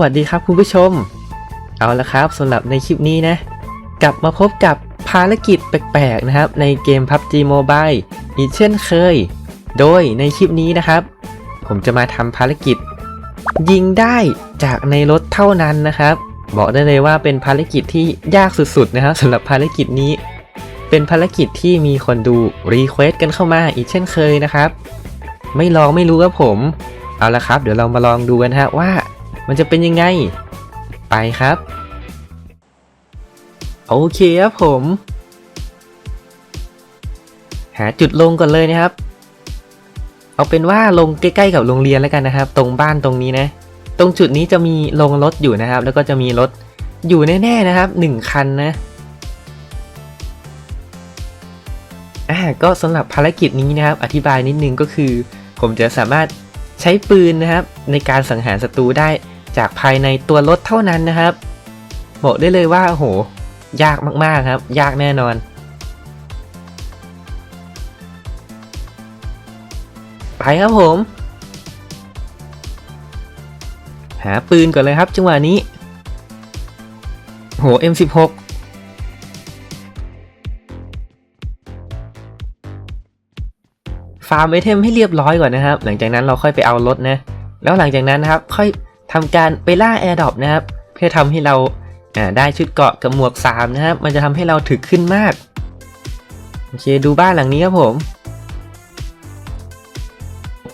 วัสดีครับคุณผู้ชม เอาละครับสำหรับในคลิปนี้นะ กลับมาพบกับภารกิจแปลกๆนะครับ ในเกม PUBG Mobile อีกเช่นเคย โดยในคลิปนี้นะครับ ผมจะมาทำภารกิจ ยิงได้จากในรถเท่านั้นนะครับ บอกได้เลยว่าเป็นภารกิจที่ยากสุดๆนะครับสำหรับภารกิจนี้ เป็นภารกิจที่มีคนดูรีเควสกันเข้ามาอีกเช่นเคยนะครับ ไม่ลองไม่รู้ครับผม เอาละครับ เดี๋ยวเรามาลองดูกันฮะว่า มันจะเป็นยังไง ไปครับ โอเคครับผม หาจุดลงก่อนเลยนะครับ เอาเป็นว่าลงใกล้ๆกับโรงเรียนแล้วกันนะครับ ตรงบ้านตรงนี้นะ ตรงจุดนี้จะมีลงรถอยู่นะครับ แล้วก็จะมีรถอยู่แน่ๆนะครับหนึ่งคันนะอ่าก็สำหรับภารกิจนี้นะครับ อธิบายนิดนึงก็คือ ผมจะสามารถใช้ปืนนะครับ ในการสังหารศัตรูได้ จากภายในตัวรถเท่านั้นนะครับ บอกได้เลยว่าโอ้โห ยากมากๆครับ ยากแน่นอน ไปครับผม หาปืนก่อนเลยครับจังหวะนี้โห M16 ฟาร์มไอเทมให้เรียบร้อยก่อนนะครับ หลังจากนั้นเราค่อยไปเอารถนะ แล้วหลังจากนั้นนะครับ ค่อย ทำการไปล่าแอร์ดอปนะครับ เพื่อทำให้เราได้ชุดเกาะกับหมวก 3 นะครับ มันจะทำให้เราถึกขึ้นมาก โอเค ดูบ้านหลังนี้ครับผม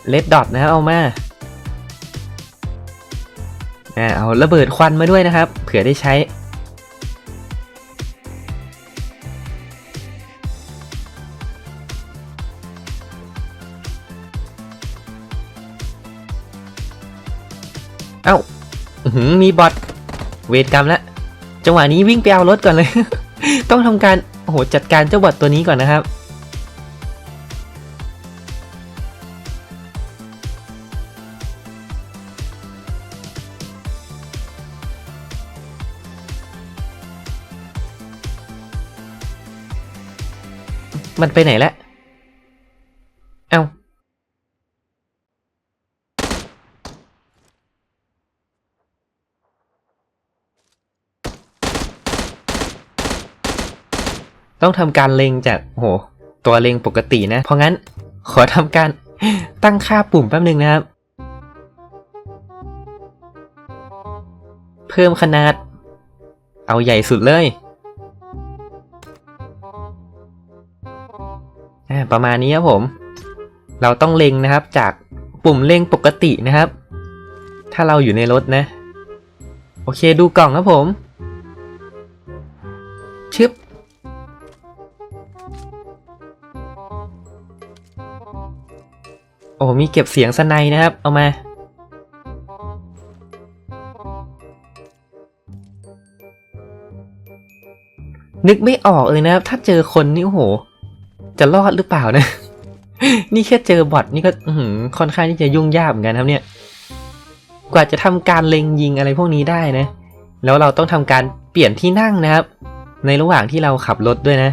เลดดอทนะครับเอามาเอาระเบิดควันมาด้วยนะครับ เผื่อได้ใช้ มีบอทเวทกรรมแล้วจังหวะนี้วิ่งไปเอารถก่อนเลย ต้องทำการโอ้โหจัดการเจ้าบอทตัวนี้ก่อนนะครับ มันไปไหนแล้ว ต้องทำการเล็งจากโอ้โหตัวเล็งปกตินะ เพราะงั้นขอทำการตั้งค่าปุ่มแป๊บนึงนะครับ เพิ่มขนาด เอาใหญ่สุดเลยประมาณนี้ครับผม เราต้องเล็งนะครับจากปุ่มเล็งปกตินะครับ ถ้าเราอยู่ในรถนะ โอเคดูกล่องครับผม ชึบ อ้มีเก็บเสียงสไนนะครับ เอามา นึกไม่ออกเลยนะครับ ถ้าเจอคนนี่โอ้โห จะรอดหรือเปล่านะ นี่แค่เจอบอทนี่ก็หืค่อนข้างที่จะยุ่งยากเหมือนกันครับเนี่ย กว่าจะทำการเล็งยิงอะไรพวกนี้ได้นะ แล้วเราต้องทำการเปลี่ยนที่นั่งนะครับ ในระหว่างที่เราขับรถด้วยนะ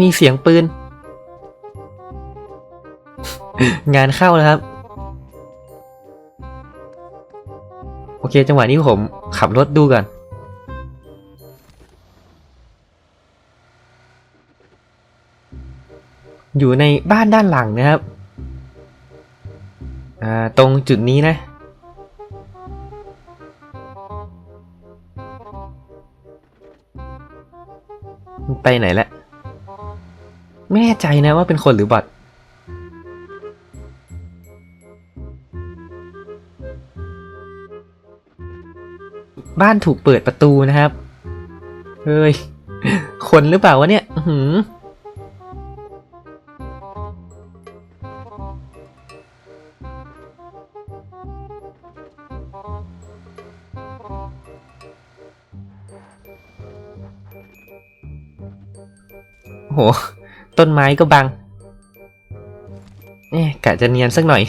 มีเสียงปืน งานเข้าแล้วครับ โอเค จังหวะนี้ผมขับรถดูก่อนอยู่ในบ้านด้านหลังนะครับ อ่า ตรงจุดนี้นะ ไปไหนละ ไม่แน่ใจนะว่าเป็นคนหรือบอทบ้านถูกเปิดประตูนะครับ เฮ้ย คนหรือเปล่าวะเนี่ยหือโอ้โห ต้นไม้ก็บังเนี่ยกะจะเนียนสักหน่อย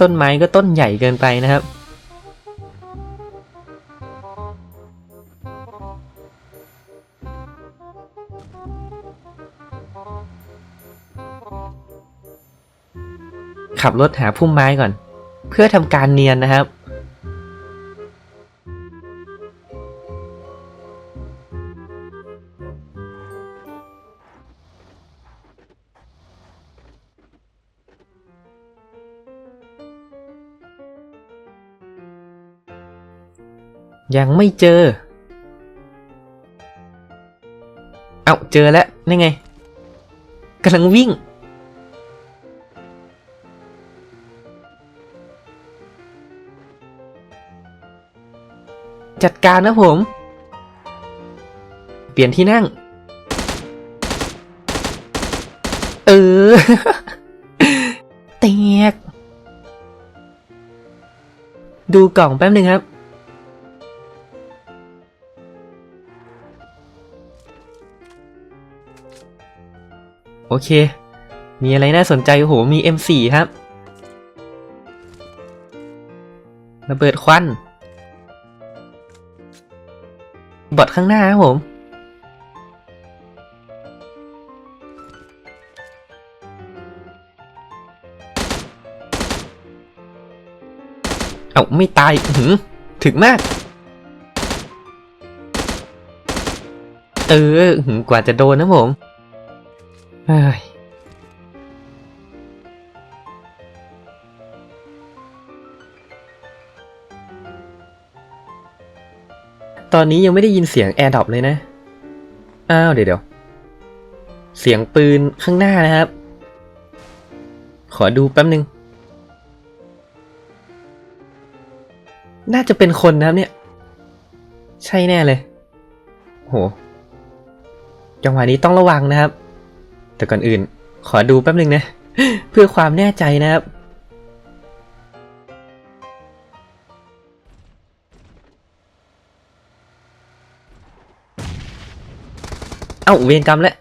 ต้นไม้ก็ต้นใหญ่เกินไปนะครับ ขับรถหาพุ่มไม้ก่อน เพื่อทำการเนียนนะครับ ยังไม่เจอ เอาเจอแล้วนี่ไงกำลังวิ่ง จัดการนะผม เปลี่ยนที่นั่ง เออแตกดูกล่องแป๊บหนึ่งครับ โอเค มีอะไรน่าสนใจโอ้โหมี M4 ครับ ระเบิดควันบอทข้างหน้าครับผม เอาไม่ตายหือถึงมาก เออหือกว่าจะโดนนะผม ตอนนี้ยังไม่ได้ยินเสียงแอร์ดรอปเลยนะ อ้าว เดี๋ยวเดี๋ยวเสียงปืนข้างหน้านะครับ ขอดูแป๊บนึง น่าจะเป็นคนนะครับเนี่ย ใช่แน่เลย โห จังหวะนี้ต้องระวังนะครับ แต่ก่อนอื่น ขอดูแป๊บนึงนะ เพื่อความแน่ใจนะครับ เอ้าเวรกรรมแล้ว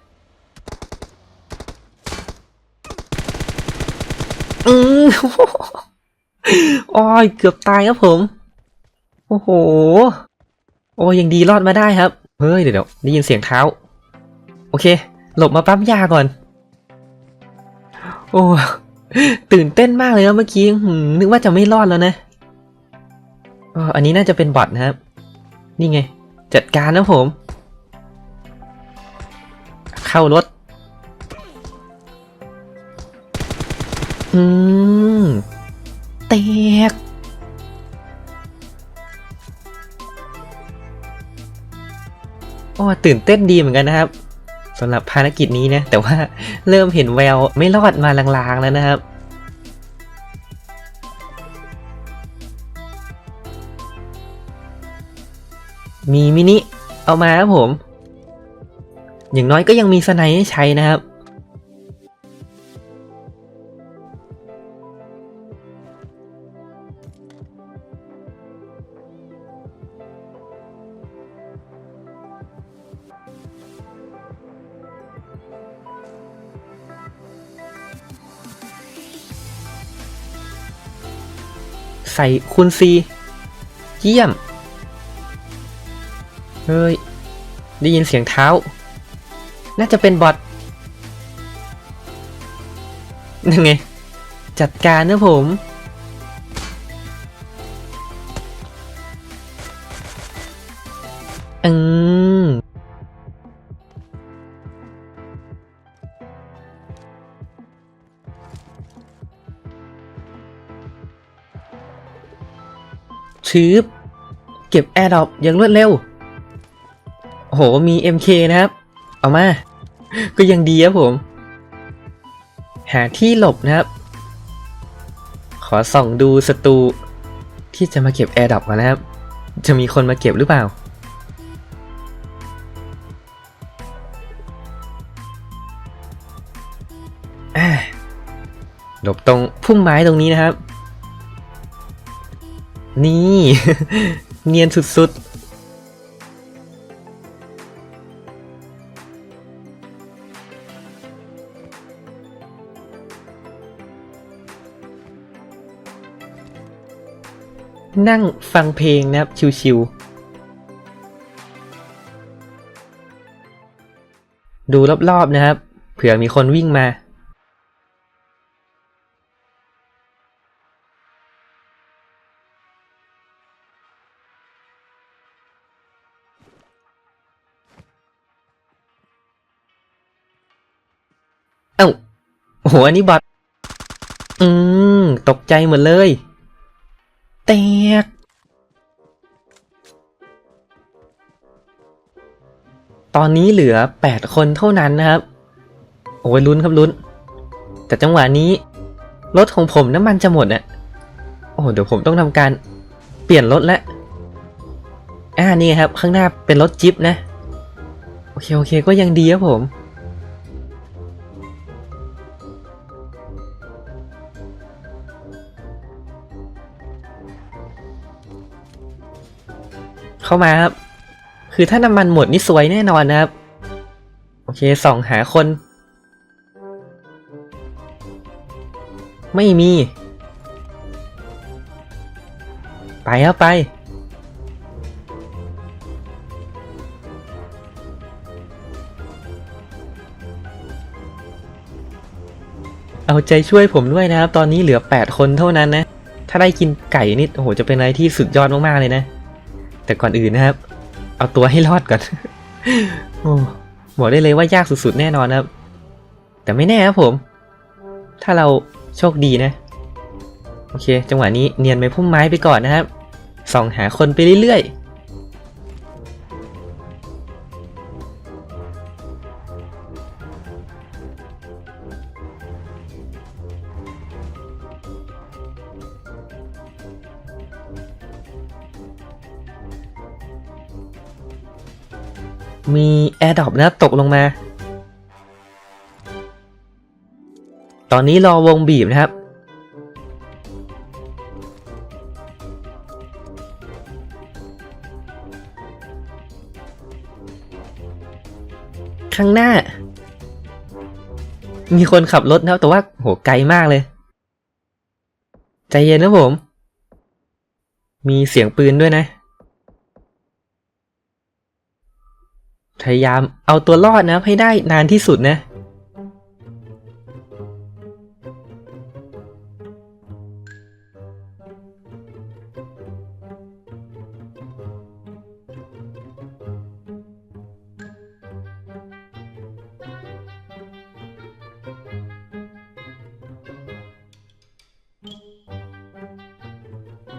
อืมโอ้ยเกือบตายครับผม โอ้โห โอ้ยยังดีรอดมาได้ครับ เฮ้ย เดี๋ยวเดี๋ยวได้ยินเสียงเท้า โอเค หลบมาปั๊มยาก่อน โอ้ ตื่นเต้นมากเลยครับเมื่อกี้นึกว่าจะไม่รอดแล้วนะอ๋ออันนี้น่าจะเป็นบอทนะครับ นี่ไง จัดการนะผม เข้ารถ อืมแตกโอ้ตื่นเต้นดีเหมือนกันนะครับ สำหรับภารกิจนี้นะ แต่ว่าเริ่มเห็นแววไม่รอดมาลางๆแล้วนะครับมีมินิเอามาครับผม อย่างน้อยก็ยังมีสไนให้ใช้นะครับ ส่คูณซีเยี่ยม เฮ้ย ได้ยินเสียงเท้า น่าจะเป็นบอทนั่นไง จัดการนะผม ชืบเก็บแอร์ดรอปอย่างรวดเร็ว โห มี MK นะครับ เอามา ก็ยังดีครับผม หาที่หลบนะครับ ขอส่องดูศัตรูที่จะมาเก็บแอร์ดรอปนะครับ จะมีคนมาเก็บหรือเปล่า หลบตรงพุ่มไม้ตรงนี้นะครับ นี่ เนียนสุดๆ นั่งฟังเพลงนะครับ ชิวๆ ดูรอบๆนะครับ เผื่อมีคนวิ่งมา เอ้าโอ้โหอันนี้บอทอืม ตกใจหมดเลย แตก ตอนนี้เหลือ 8 คนเท่านั้นนะครับ โอ้ยลุ้นครับลุ้น แต่จังหวะนี้ รถของผมน้ำมันจะหมดอะโอ้โหเดี๋ยวผมต้องทำการเปลี่ยนรถแล้วอ่านี่ครับ ข้างหน้าเป็นรถจิ๊บนะ โอเค โอเค ก็ยังดีครับผม เข้ามาครับ คือถ้าน้ำมันหมดนี่สวยแน่นอนนะครับ โอเคส่องหาคน ไม่มี ไปครับไป เอาใจช่วยผมด้วยนะครับ ตอนนี้เหลือ 8 คนเท่านั้นนะ ถ้าได้กินไก่นี่โอ้โหจะเป็นอะไรที่สุดยอดมาก ๆ เลยนะ แต่ก่อนอื่นนะครับ เอาตัวให้รอดก่อนโอ้บอกได้เลยว่ายากสุดๆแน่นอนครับ แต่ไม่แน่ครับผม ถ้าเราโชคดีนะ โอเค จังหวะนี้เนียนไปพุ่มไม้ไปก่อนนะครับส่องหาคนไปเรื่อยๆ มีแอร์ดรอปนะครับตกลงมา ตอนนี้รอวงบีบนะครับ ข้างหน้า มีคนขับรถนะครับ แต่ว่าโหไกลมากเลย ใจเย็นนะผม มีเสียงปืนด้วยนะ พยายามเอาตัวรอดนะให้ได้นานที่สุดนะ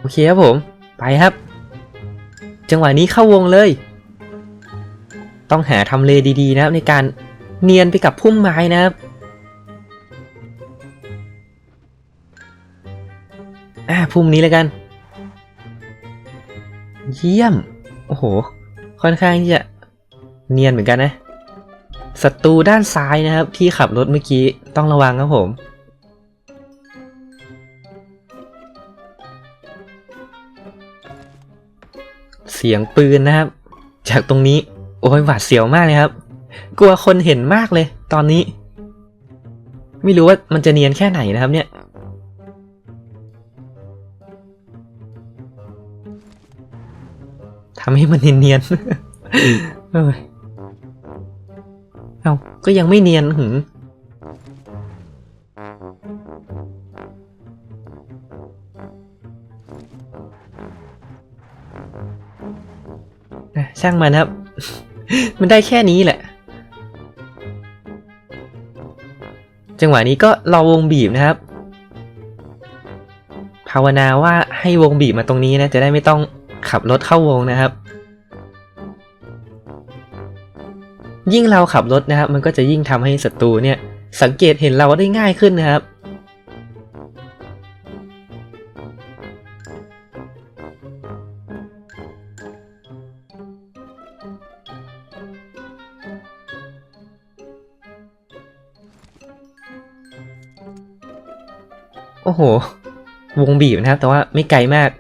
โอเคครับผม ไปครับ จังหวะนี้เข้าวงเลย ต้องหาทำเลดีๆนะครับในการเนียนไปกับพุ่มไม้นะครับอ่าพุ่มนี้แล้วกัน เยี่ยม โอ้โห ค่อนข้างที่จะเนียนเหมือนกันนะศัตรูด้านซ้ายนะครับ ที่ขับรถเมื่อกี้ต้องระวังครับผม เสียงปืนนะครับ จากตรงนี้ โอ้ยหวาดเสียวมากเลยครับ กลัวคนเห็นมากเลย ตอนนี้ ไม่รู้ว่ามันจะเนียนแค่ไหนนะครับเนี่ย ทำให้มันเนียนๆเอ้ยเอาก็ยังไม่เนียนหึงอะช่างมันครับ มันได้แค่นี้แหละ จังหวะนี้ก็รอวงบีบนะครับ ภาวนาว่าให้วงบีบมาตรงนี้นะ จะได้ไม่ต้องขับรถเข้าวงนะครับ ยิ่งเราขับรถนะครับ มันก็จะยิ่งทำให้ศัตรูเนี่ย สังเกตเห็นเราได้ง่ายขึ้นนะครับ โห วงบีบนะครับ แต่ว่าไม่ไกลมาก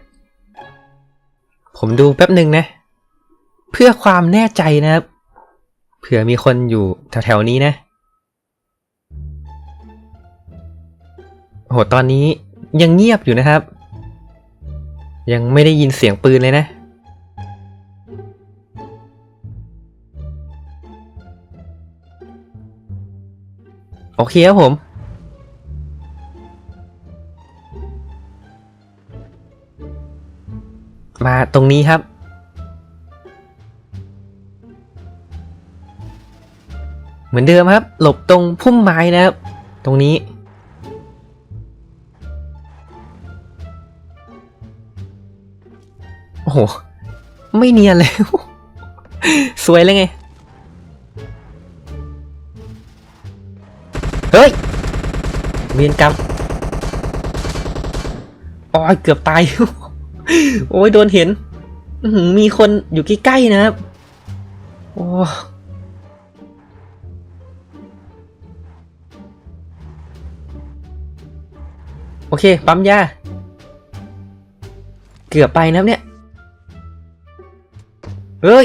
ผมดูแป๊บหนึ่งนะ เพื่อความแน่ใจนะครับ เผื่อมีคนอยู่แถวๆนี้นะโหตอนนี้ยังเงียบอยู่นะครับ ยังไม่ได้ยินเสียงปืนเลยนะ โอเคครับผม มาตรงนี้ครับ เหมือนเดิมครับ หลบตรงพุ่มไม้นะครับ ตรงนี้ โอ้โห ไม่เนียนเลย สวยเลยไง เฮ้ย เวียนกรรมอ้ยเกือบตาย โอ้ยโดนเห็นมีคนอยู่ใกล้ๆนะครับ โอ้โอเค ปั๊มยา เกือบไปนะครับเนี่ย เฮ้ย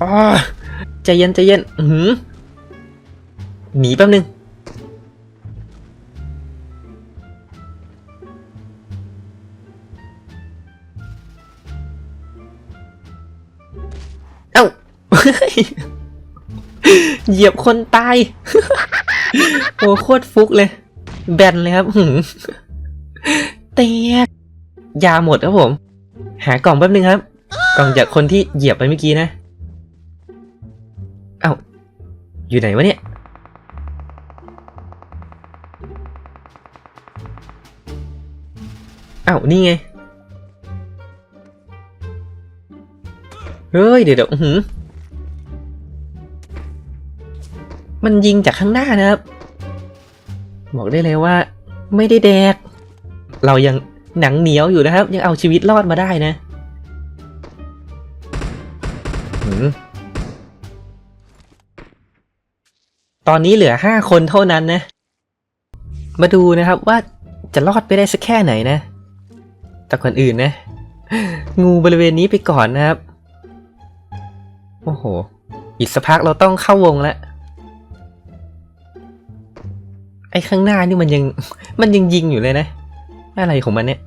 อ๋อใจเย็นใจเย็น หือหนีแป๊บนึง เหยียบคนตาย โอ้โคตรฟุกเลย แบนเลยครับหืมเตกยาหมดครับผม หากล่องแป๊บนึงครับ กล่องจากคนที่เหยียบไปเมื่อกี้นะ เอ้า อยู่ไหนวะเนี่ย เอ้า นี่ไง เฮ้ย เดี๋ยวเดี๋ยวอื้อหือ มันยิงจากข้างหน้านะครับ บอกได้เลยว่า ไม่ได้แดก เรายังหนังเหนียวอยู่นะครับ ยังเอาชีวิตรอดมาได้นะตอนนี้เหลือห้าคนเท่านั้นนะ มาดูนะครับว่าจะรอดไปได้สักแค่ไหนนะ แต่ก่อนอื่นนะ งูบริเวณนี้ไปก่อนนะครับ โอ้โห อีกสักพักเราต้องเข้าวงแล้ว ไอ้ข้างหน้านี่มันยังมันยังยิงอยู่เลยนะ อะไรของมันเนี่ย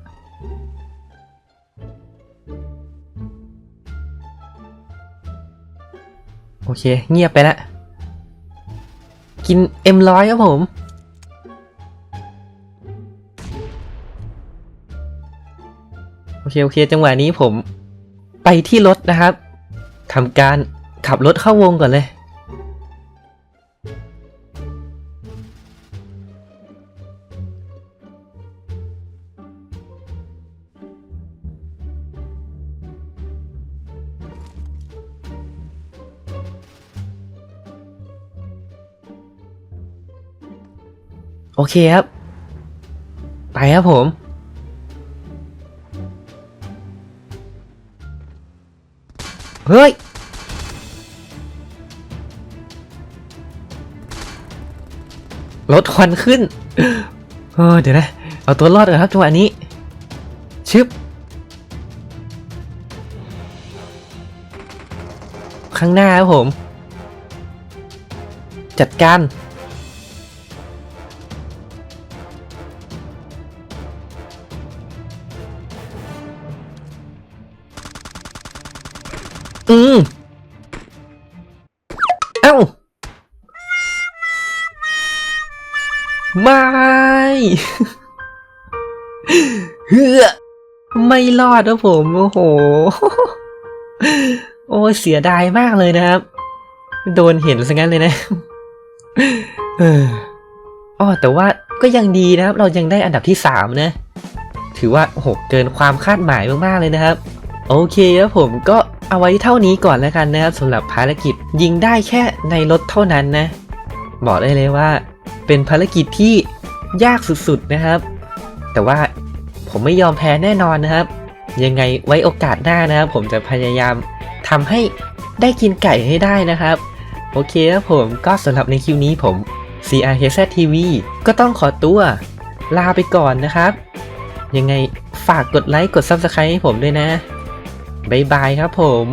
โอเค เงียบไปละ กินเอ็มร้อยครับผม โอเค โอเค จังหวะนี้ผมไปที่รถนะครับทำการขับรถเข้าวงก่อนเลย โอเคครับ ไปครับผมเฮ้ย รถควันขึ้น เออเดี๋ยวนะ เอาตัวรอดก่อนครับจังหวะนี้ ชึบ ข้างหน้าครับผม จัดการ ไม่รอดนะผม โอ้โห โอ้เสียดายมากเลยนะครับ โดนเห็นซะงั้นเลยนะเอออ๋อแต่ว่าก็ยังดีนะครับ เรายังได้อันดับที่สามนะ ถือว่าโอ้โหเกินความคาดหมายมากๆเลยนะครับ โอเคครับผมก็เอาไว้เท่านี้ก่อนแล้วกันนะครับสำหรับภารกิจยิงได้แค่ในรถเท่านั้นนะ บอกได้เลยว่า เป็นภารกิจที่ยากสุดๆนะครับ แต่ว่า ผมไม่ยอมแพ้แน่นอนนะครับ ยังไงไว้โอกาสหน้านะครับ ผมจะพยายามทำให้ได้กินไก่ให้ได้นะครับ โอเคครับผมก็สำหรับในคลิวนี้ผม CRKZ TV ก็ต้องขอตัวลาไปก่อนนะครับ ยังไงฝากกดไลค์กด Subscribe ให้ผมด้วยนะ บ๊ายบายครับผม